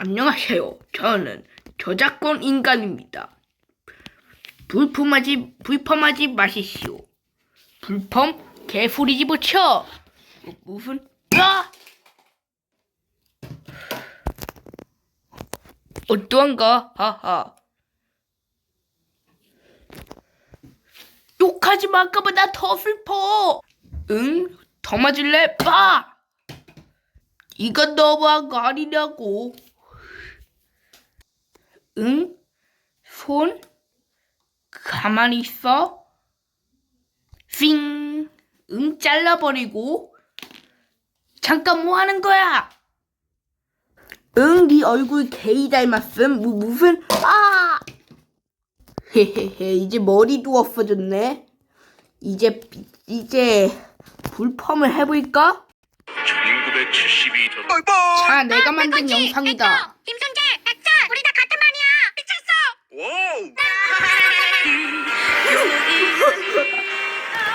안녕하세요. 저는 저작권 인간입니다. 불품하지, 불펌하지 마시시오. 불펌 개소리 집어쳐. 뭐, 무슨, 아! 어떠한가? 하하. 욕하지 말까봐 더 슬퍼. 응? 더 맞을래? 빠! 이건 너무한 거 아니냐고. 응? 손? 가만히 있어. 핑. 응, 잘라버리고. 잠깐 뭐 하는 거야? 응, 네 얼굴 개이 닮았음. 뭐, 무슨, 아! 헤헤헤, 이제 머리도 없어졌네. 이제, 이제, 불펌을 해볼까? 1972년 자, 내가 만든 영상이다.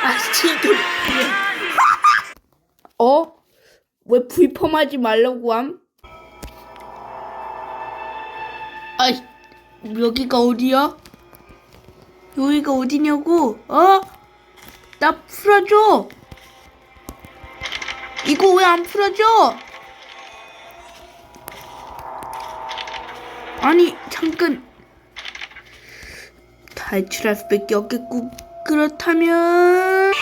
아, 진짜. 어? 왜 불펌하지 말라고 함? 아이, 여기가 어디야? 여기가 어디냐고? 어? 나 풀어줘! 이거 왜 안 풀어줘? 아니, 잠깐. 탈출할 수밖에 없겠고, 그렇다면.